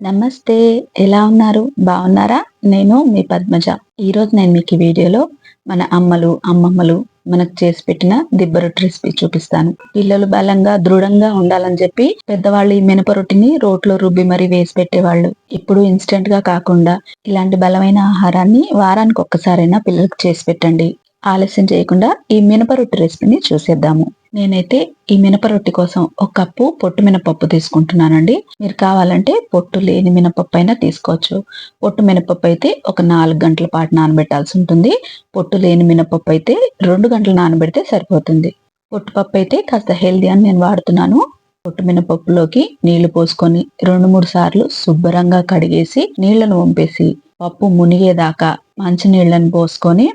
నమస్తే ఎలా ఉన్నారు? బాగున్నారా? నేను మీ పద్మజ. ఈరోజు నేను మీకు ఈ వీడియోలో మన అమ్మలు అమ్మమ్మలు మనకు చేసి పెట్టిన దిబ్బ రొట్టె రెసిపీ చూపిస్తాను. పిల్లలు బలంగా దృఢంగా ఉండాలని చెప్పి పెద్దవాళ్ళు ఈ మినప రొట్టిని రోట్లో రుబ్బి మరీ వేసి పెట్టేవాళ్ళు. ఇప్పుడు ఇన్స్టెంట్గా కాకుండా ఇలాంటి బలమైన ఆహారాన్ని వారానికి ఒక్కసారైనా పిల్లలకు చేసి పెట్టండి. ఆలస్యం చేయకుండా ఈ మినప రొట్టె రెసిపీని చూసేద్దాము. నేనైతే ఈ మినప రొట్టె కోసం ఒక కప్పు పొట్టు మినపప్పు తీసుకుంటున్నానండి. మీరు కావాలంటే పొట్టు లేని మినపప్పు అయినా తీసుకోవచ్చు. పొట్టు మినపప్పు అయితే ఒక నాలుగు గంటల పాటు నానబెట్టాల్సి ఉంటుంది. పొట్టు లేని మినపప్పు అయితే రెండు గంటలు నానబెడితే సరిపోతుంది. పొట్టుపప్పు అయితే కాస్త హెల్దీ అని నేను వాడుతున్నాను. పొట్టు మినపప్పులోకి నీళ్ళు పోసుకొని రెండు మూడు సార్లు శుభ్రంగా కడిగేసి నీళ్ళను వంపేసి పప్పు మునిగేదాకా మంచినీళ్ళని పోసుకొని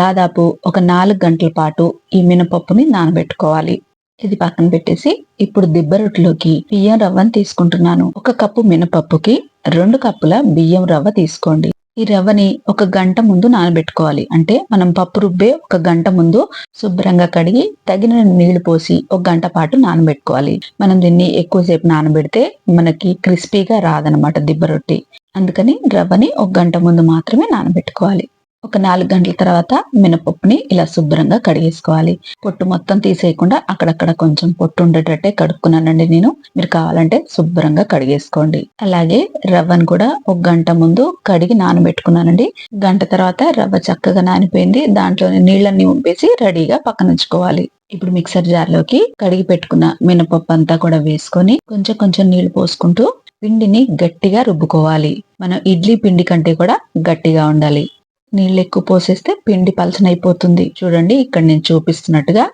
దాదాపు ఒక నాలుగు గంటల పాటు ఈ మినపప్పుని నానబెట్టుకోవాలి. ఇది పక్కన పెట్టేసి ఇప్పుడు దిబ్బ రొట్టెలోకి బియ్యం రవ్వని తీసుకుంటున్నాను. ఒక కప్పు మినపప్పుకి రెండు కప్పుల బియ్యం రవ్వ తీసుకోండి. ఈ రవ్వని ఒక గంట ముందు నానబెట్టుకోవాలి. అంటే మనం పప్పు రుబ్బే ఒక గంట ముందు శుభ్రంగా కడిగి తగిన నీళ్ళు పోసి ఒక గంట పాటు నానబెట్టుకోవాలి. మనం దీన్ని ఎక్కువసేపు నానబెడితే మనకి క్రిస్పీగా రాదనమాట దిబ్బ రొట్టి. అందుకని రవ్వని ఒక గంట ముందు మాత్రమే నానబెట్టుకోవాలి. ఒక నాలుగు గంటల తర్వాత మినపప్పుని ఇలా శుభ్రంగా కడిగేసుకోవాలి. పొట్టు మొత్తం తీసేయకుండా అక్కడక్కడ కొంచెం పొట్టు ఉండేటట్టే కడుక్కున్నానండి నేను. మీరు కావాలంటే శుభ్రంగా కడిగేసుకోండి. అలాగే రవ్వను కూడా ఒక గంట ముందు కడిగి నానబెట్టుకున్నానండి. గంట తర్వాత రవ్వ చక్కగా నానిపోయింది. దాంట్లోని నీళ్ళని ఉంపేసి రెడీగా పక్కన ఉంచుకోవాలి. ఇప్పుడు మిక్సర్ జార్లోకి కడిగి పెట్టుకున్న మినపప్పు అంతా కూడా వేసుకొని కొంచెం కొంచెం నీళ్ళు పోసుకుంటూ పిండిని గట్టిగా రుబ్బుకోవాలి. మనం ఇడ్లీ పిండి కంటే కూడా గట్టిగా ఉండాలి. నీళ్ళు ఎక్కువ పోసేస్తే పిండి పలచనైపోతుంది. చూడండి ఇక్కడ నేను చూపిస్తున్నట్టుగా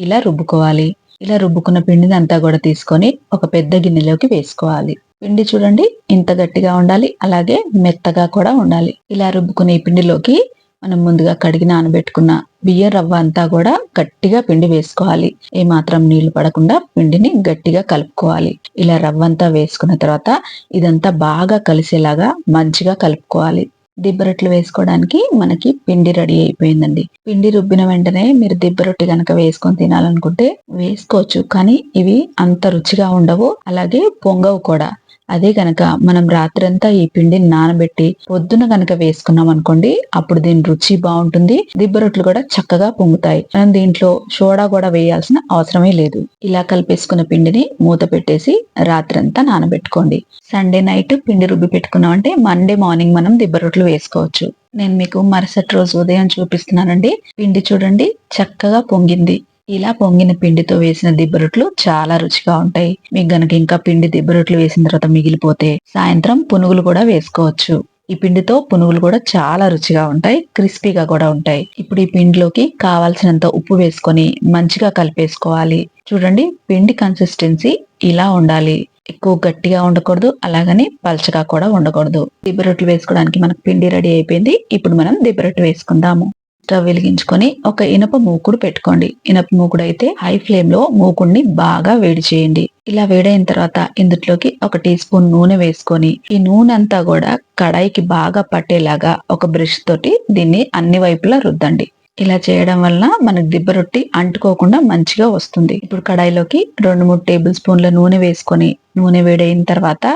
ఇలా రుబ్బుకోవాలి. ఇలా రుబ్బుకున్న పిండిని అంతా కూడా తీసుకొని ఒక పెద్ద గిన్నెలోకి వేసుకోవాలి. పిండి చూడండి ఇంత గట్టిగా ఉండాలి. అలాగే మెత్తగా కూడా ఉండాలి. ఇలా రుబ్బుకునే పిండిలోకి మనం ముందుగా కడిగి నానబెట్టుకున్న బియ్యం రవ్వ అంతా కూడా గట్టిగా పిండి వేసుకోవాలి. ఏమాత్రం నీళ్ళు పడకుండా పిండిని గట్టిగా కలుపుకోవాలి. ఇలా రవ్వ అంతా వేసుకున్న తర్వాత ఇదంతా బాగా కలిసేలాగా మంచిగా కలుపుకోవాలి. దిబ్బరొట్లు వేసుకోవడానికి మనకి పిండి రెడీ అయిపోయిందండి. పిండి రుబ్బిన వెంటనే మీరు దిబ్బరొట్టి కనుక వేసుకొని తినాలనుకుంటే వేసుకోవచ్చు కానీ ఇవి అంత రుచిగా ఉండవు. అలాగే పొంగవు కూడా. అదే గనక మనం రాత్రంతా ఈ పిండిని నానబెట్టి పొద్దున గనక వేసుకున్నాం అనుకోండి అప్పుడు దీని రుచి బాగుంటుంది. దిబ్బ రొట్లు కూడా చక్కగా పొంగుతాయి. మనం దీంట్లో సోడా కూడా వేయాల్సిన అవసరమే లేదు. ఇలా కలిపేసుకున్న పిండిని మూత పెట్టేసి రాత్రంతా నానబెట్టుకోండి. సండే నైట్ పిండి రుబ్బి పెట్టుకున్నాం అంటే మండే మార్నింగ్ మనం దిబ్బ రొట్లు వేసుకోవచ్చు. నేను మీకు మరుసటి రోజు ఉదయం చూపిస్తున్నానండి. పిండి చూడండి చక్కగా పొంగింది. ఇలా పొంగిన పిండితో వేసిన దిబ్బరొట్లు చాలా రుచిగా ఉంటాయి. మీకు గనక ఇంకా పిండి దిబ్బరొట్లు వేసిన తర్వాత మిగిలిపోతే సాయంత్రం పునుగులు కూడా వేసుకోవచ్చు. ఈ పిండితో పునుగులు కూడా చాలా రుచిగా ఉంటాయి క్రిస్పీగా కూడా ఉంటాయి. ఇప్పుడు ఈ పిండిలోకి కావాల్సినంత ఉప్పు వేసుకొని మంచిగా కలిపేసుకోవాలి. చూడండి పిండి కన్సిస్టెన్సీ ఇలా ఉండాలి. ఎక్కువ గట్టిగా ఉండకూడదు అలాగని పల్చగా కూడా ఉండకూడదు. దిబ్బరొట్లు వేసుకోవడానికి మనకు పిండి రెడీ అయిపోయింది. ఇప్పుడు మనం దిబ్బరొట్టు వేసుకుందాము. స్టవ్ వెలిగించుకొని ఒక ఇనప మూకుడు పెట్టుకోండి. ఇనప మూకుడు అయితే హై ఫ్లేమ్లో మూకుడిని బాగా వేడి చేయండి. ఇలా వేడైన తర్వాత ఇందులోకి ఒక టీ స్పూన్ నూనె వేసుకొని ఈ నూనె అంతా కూడా కడాయికి బాగా పట్టేలాగా ఒక బ్రష్ తోటి దీన్ని అన్ని వైపులా రుద్దండి. ఇలా చేయడం వలన మనకు దిబ్బ రొట్టి అంటుకోకుండా మంచిగా వస్తుంది. ఇప్పుడు కడాయిలోకి రెండు మూడు టేబుల్ స్పూన్ల నూనె వేసుకొని నూనె వేడైన తర్వాత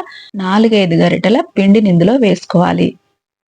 నాలుగైదు గరిటెల పిండిని ఇందులో వేసుకోవాలి.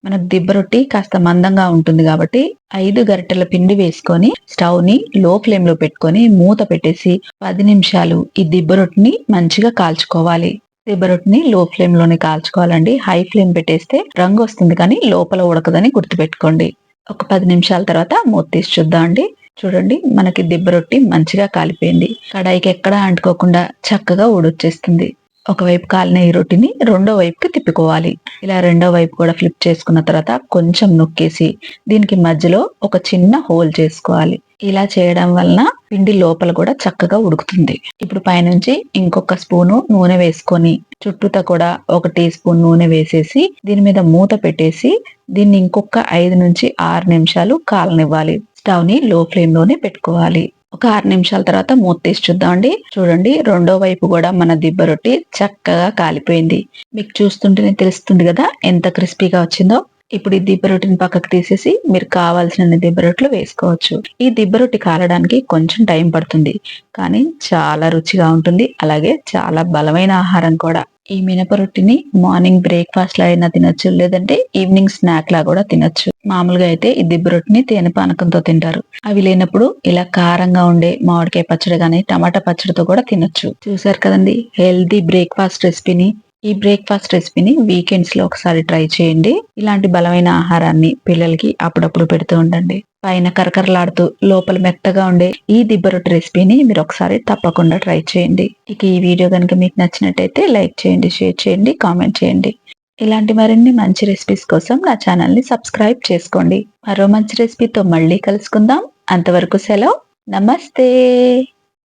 మనకు దిబ్బ రొట్టి కాస్త మందంగా ఉంటుంది కాబట్టి ఐదు గరిటెల పిండి వేసుకొని స్టవ్ని లో ఫ్లేమ్లో పెట్టుకొని మూత పెట్టేసి పది నిమిషాలు ఈ దిబ్బ రొట్టిని మంచిగా కాల్చుకోవాలి. దిబ్బ రొట్టిని లో ఫ్లేమ్లోనే కాల్చుకోవాలండి. హై ఫ్లేమ్ పెట్టేస్తే రంగు వస్తుంది కానీ లోపల ఉడకదని గుర్తుపెట్టుకోండి. ఒక పది నిమిషాల తర్వాత మూత తీసి చూద్దాం అండి. చూడండి మనకి దిబ్బ రొట్టి మంచిగా కాలిపోయింది. కడాయికి ఎక్కడా అంటుకోకుండా చక్కగా ఊడొచ్చేస్తుంది. ఒకవైపు కాలిన ఈ రొట్టిని రెండో వైపుకి తిప్పుకోవాలి. ఇలా రెండో వైపు కూడా ఫ్లిప్ చేసుకున్న తర్వాత కొంచెం నొక్కేసి దీనికి మధ్యలో ఒక చిన్న హోల్ చేసుకోవాలి. ఇలా చేయడం వలన పిండి లోపల కూడా చక్కగా ఉడుకుతుంది. ఇప్పుడు పైనుంచి ఇంకొక స్పూను నూనె వేసుకొని చుట్టూతా కూడా ఒక టీ స్పూన్ నూనె వేసేసి దీని మీద మూత పెట్టేసి దీన్ని ఇంకొక ఐదు నుంచి ఆరు నిమిషాలు కాలనివ్వాలి. స్టవ్ని లో ఫ్లేమ్లోనే పెట్టుకోవాలి. ఒక ఆరు నిమిషాల తర్వాత మూత తీసి చూద్దామండి. చూడండి రెండో వైపు కూడా మన దిబ్బ రొట్టి చక్కగా కాలిపోయింది. మీకు చూస్తుంటేనే తెలుస్తుంది కదా ఎంత క్రిస్పీగా వచ్చిందో. ఇప్పుడు ఈ దిబ్బ రొట్టిని పక్కకు తీసేసి మీరు కావాల్సిన దిబ్బ రొట్టెలు వేసుకోవచ్చు. ఈ దిబ్బ రొట్టి కాలడానికి కొంచెం టైం పడుతుంది. కానీ చాలా రుచిగా ఉంటుంది. అలాగే చాలా బలమైన ఆహారం కూడా. ఈ మినప రొట్టిని మార్నింగ్ బ్రేక్ఫాస్ట్లో అయినా తినొచ్చు లేదంటే ఈవినింగ్ స్నాక్ లా కూడా తినొచ్చు. మామూలుగా అయితే ఈ దిబ్బ రొట్టిని తేనె పానకంతో తింటారు. అవి లేనప్పుడు ఇలా కారంగా ఉండే మామిడికాయ పచ్చడి గానీ టమాటా పచ్చడితో కూడా తినొచ్చు. చూసారు కదండి హెల్దీ బ్రేక్ఫాస్ట్ రెసిపీని ఈ బ్రేక్ఫాస్ట్ రెసిపీని వీకెండ్స్లో ఒకసారి ట్రై చేయండి. ఇలాంటి బలమైన ఆహారాన్ని పిల్లలకి అప్పుడప్పుడు పెడుతూ ఉండండి. పైన కరకరలాడుతూ లోపల మెత్తగా ఉండే ఈ దిబ్బరొట్టు రెసిపీని మీరు ఒకసారి తప్పకుండా ట్రై చేయండి. ఇక ఈ వీడియో కనుక మీకు నచ్చినట్టయితే లైక్ చేయండి షేర్ చేయండి కామెంట్ చేయండి. ఇలాంటి మరిన్ని మంచి రెసిపీస్ కోసం నా ఛానల్ని సబ్స్క్రైబ్ చేసుకోండి. మరో మంచి రెసిపీతో మళ్ళీ కలుసుకుందాం. అంతవరకు సెలవు. నమస్తే!